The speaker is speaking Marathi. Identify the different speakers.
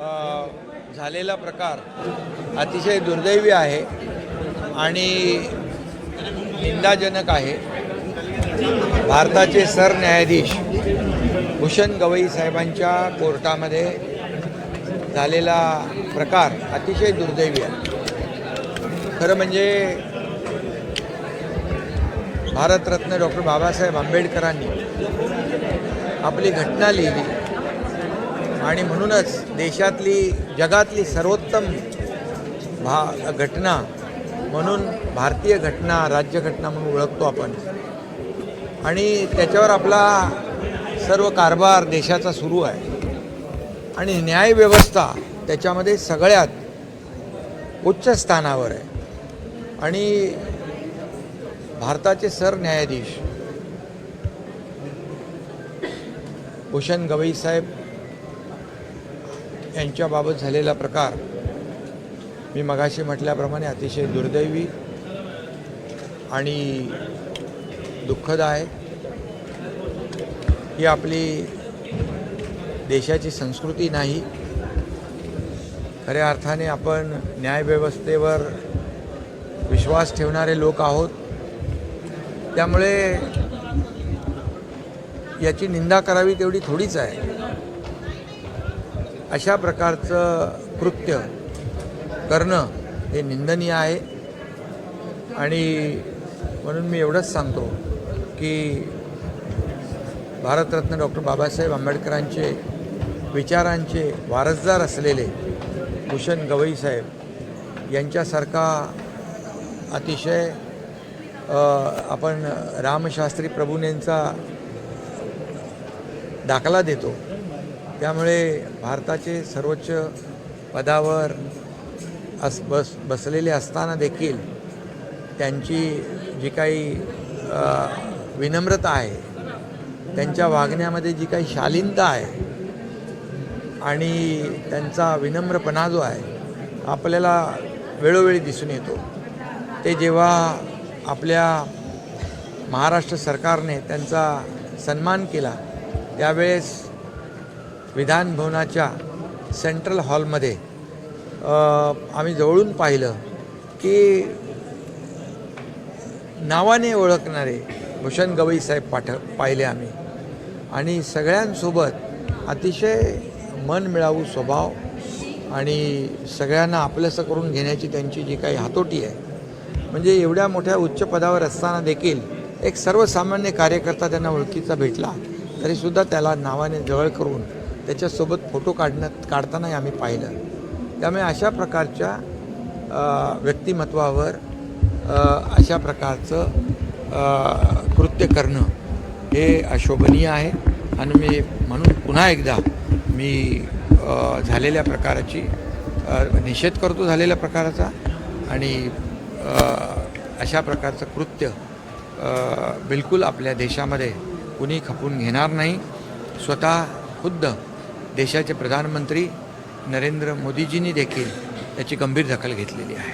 Speaker 1: झालेला प्रकार अतिशय दुर्दैवी आहे आणि निंदाजनक आहे. भारताचे सरन्यायाधीश भूषण गवई साहेबांच्या कोर्टामध्ये झालेला प्रकार अतिशय दुर्दैवी आहे. खरं म्हणजे भारतरत्न डॉक्टर बाबासाहेब आंबेडकरांनी आपली घटना लिहिली. आणि म्हणूनच देशातली जगातली सर्वोत्तम भा घटना म्हणून भारतीय घटना राज्यघटना म्हणून ओळखतो आपण. आणि त्याच्यावर आपला सर्व कारभार देशाचा सुरू आहे. आणि न्यायव्यवस्था त्याच्यामध्ये सगळ्यात उच्च स्थानावर आहे. आणि भारताचे सरन्यायाधीश भूषण गवई साहेब यांच्याबाबत झालेला प्रकार मी मगाशी म्हटल्याप्रमाणे अतिशय दुर्दैवी आणि दुःखद आहे. ही आपली देशाची संस्कृती नाही. खऱ्या अर्थाने आपण न्यायव्यवस्थेवर विश्वास ठेवणारे लोक आहोत. त्यामुळे याची निंदा करावी तेवढी थोडीच आहे. अशा प्रकारचं कृत्य करणं हे निंदनीय आहे. आणि म्हणून मी एवढंच सांगतो की भारतरत्न डॉक्टर बाबासाहेब आंबेडकरांचे विचारांचे वारसदार असलेले भूषण गवई साहेब यांच्यासारखा अतिशय आपण रामशास्त्री प्रभूनेंचा दाखला देतो. त्यामुळे भारताचे सर्वोच्च पदावर अस बस बसलेले असताना देखील त्यांची जी काही विनम्रता आहे त्यांच्या वागण्यामध्ये जी काही शालीनता आहे आणि त्यांचा विनम्रपणा जो आहे आपल्याला वेळोवेळी दिसून येतो. ते जेव्हा आपल्या महाराष्ट्र सरकारने त्यांचा सन्मान केला त्यावेळेस विधान भवनाच्या सेंट्रल हॉलमध्ये आम्ही जवळून पाहिलं की नावाने ओळखणारे भूषण गवई साहेब पाठ पाहिले आम्ही. आणि सगळ्यांसोबत अतिशय मन मिळावू स्वभाव आणि सगळ्यांना आपलंसं करून घेण्याची त्यांची जी काही हातोटी आहे. म्हणजे एवढ्या मोठ्या उच्च पदावर असताना देखील एक सर्वसामान्य कार्यकर्ता त्यांना ओळखीचा भेटला तरीसुद्धा त्याला नावाने जवळ करून त्याच्यासोबत फोटो काढण्यात काढतानाही आम्ही पाहिलं. त्यामुळे अशा प्रकारच्या व्यक्तिमत्वावर अशा प्रकारचं कृत्य करणं हे अशोभनीय आहे. आणि मी म्हणून पुन्हा एकदा मी झालेल्या प्रकाराची निषेध करतो झालेल्या प्रकाराचा. आणि अशा प्रकारचं कृत्य बिलकुल आपल्या देशामध्ये कुणी खपून घेणार नाही. स्वतः खुद्द देशाचे प्रधानमंत्री नरेंद्र मोदीजींनी देखील याची गंभीर दखल घेतलेली आहे.